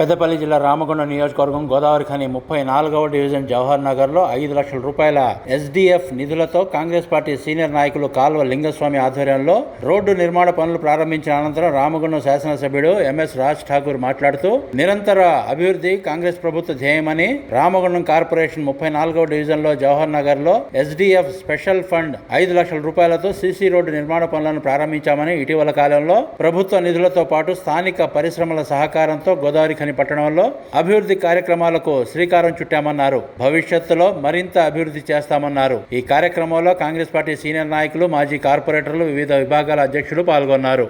పెద్దపల్లి జిల్లా రామగుండం నియోజకవర్గం గోదావరి ఖని ముప్పై నాలుగవ డివిజన్ జవహర్ నగర్లో ఐదు లక్షల రూపాయల ఎస్డిఎఫ్ నిధులతో కాంగ్రెస్ పార్టీ సీనియర్ నాయకులు కాల్వ లింగస్వామి ఆధ్వర్యంలో రోడ్డు నిర్మాణ పనులు ప్రారంభించిన అనంతరం రామగుండం శాసనసభ్యుడు ఎంఎస్ రాజ్ ఠాకూర్ మాట్లాడుతూ నిరంతర అభివృద్ధి కాంగ్రెస్ ప్రభుత్వ ధ్యేయమని రామగుండం కార్పొరేషన్ ముప్పై నాలుగవ డివిజన్లో జవహర్ నగర్లో ఎస్డిఎఫ్ స్పెషల్ ఫండ్ ఐదు లక్షల రూపాయలతో సీసీ రోడ్డు నిర్మాణ పనులను ప్రారంభించామని ఇటీవల కాలంలో ప్రభుత్వ నిధులతో పాటు స్థానిక పరిశ్రమల సహకారంతో గోదావరి ఖని పట్టణంలో అభివృద్ధి కార్యక్రమాలకు శ్రీకారం చుట్టామన్నారు. భవిష్యత్తులో మరింత అభివృద్ధి చేస్తామన్నారు. ఈ కార్యక్రమంలో కాంగ్రెస్ పార్టీ సీనియర్ నాయకులు మాజీ కార్పొరేటర్లు వివిధ విభాగాల అధ్యక్షులు పాల్గొన్నారు.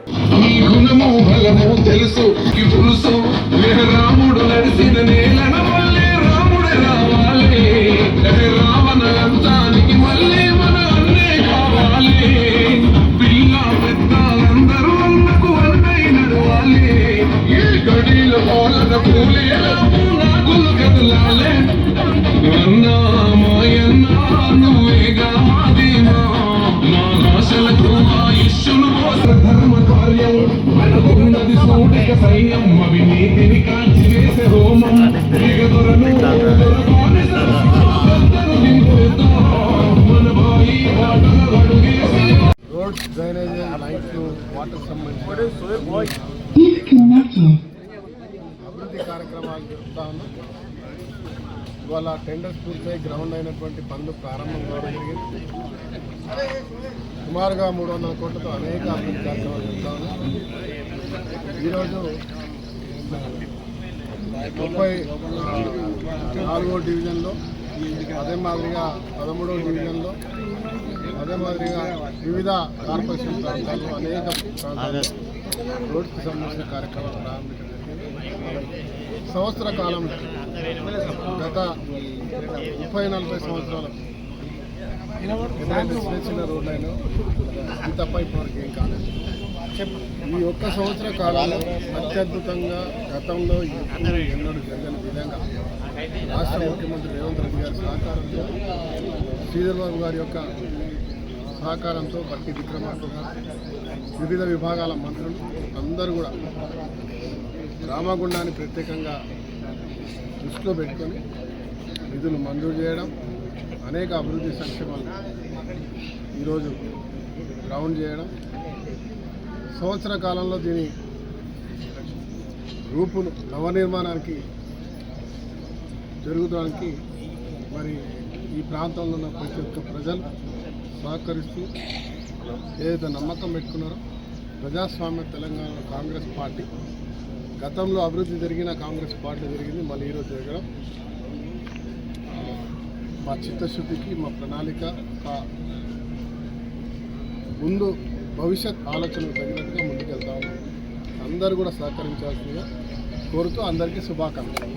తెలుసు సూటిక సైన్యం అవినీతిని కాల్చి వేసే హోమం దిగదొరను దొరకాని సరస్సును నింపుతాం. మన బాయి బాటల అడుగేసి రోడ్స్ డ్రైనేజ్ లైట్స్ వాటర్ సంబంధించి Disconnected. అభివృద్ధి కార్యక్రమాలు జరుపుతా ఉన్నాం ఇవాళ టెండర్స్ పూర్తయి గ్రౌండ్ అయినటువంటి పనులు ప్రారంభం కావడం జరిగింది. సుమారుగా మూడు వందల కోట్లతో అనేక అభివృద్ధి కార్యక్రమాలు జరుపుతా ఉన్నాం ఈరోజు ముప్పై నాలుగో డివిజన్లో అదే మాదిరిగా పదమూడో డివిజన్లో అదే మాదిరిగా వివిధ కార్పొరేషన్ ప్రాంతాల్లో అనేక ప్రాంతాల్లో రోడ్కి సంబంధించిన కార్యక్రమాలు ప్రారంభించడం సంవత్సర కాలంలో గత ముప్పై నలభై సంవత్సరాలు ఎప్పుడైతే చిన్న చిన్న రోడ్లు అయినా ఇది ఏం కాలేదు. ఈ ఒక్క సంవత్సర కాలంలో అత్యద్భుతంగా గతంలో ఎప్పుడు ఎన్నడూ జరగని విధంగా రాష్ట్ర ముఖ్యమంత్రి రేవంత్ రెడ్డి గారి సహకారంతో శ్రీధర్ బాబు గారి యొక్క సహకారంతో బట్టి విక్రమార్క వివిధ విభాగాల మంత్రులు అందరూ కూడా రామగుండాన్ని ప్రత్యేకంగా దృష్టిలో పెట్టుకొని నిధులు మంజూరు చేయడం అనేక అభివృద్ధి సంక్షేమాలు ఈరోజు గ్రౌండ్ చేయడం సంవత్సర కాలంలో దీని రూపును నవనిర్మాణానికి జరుగుతానికి మరి ఈ ప్రాంతంలో ఉన్న ప్రతి ఒక్క ప్రజలు సహకరిస్తూ ఏదైతే నమ్మకం పెట్టుకున్నారో ప్రజాస్వామ్య తెలంగాణ కాంగ్రెస్ పార్టీ గతంలో అభివృద్ధి జరిగిన కాంగ్రెస్ పార్టీ జరిగింది మళ్ళీ ఈరోజు జరగడం. మా చిత్తశుద్ధికి మా ప్రణాళిక ముందు భవిష్యత్ ఆలోచనకు తగినట్టుగా ముందుకెళ్తాము అందరు అందరూ కూడా సహకరించాల్సిందిగా కోరుతూ అందరికీ శుభాకాంక్షలు.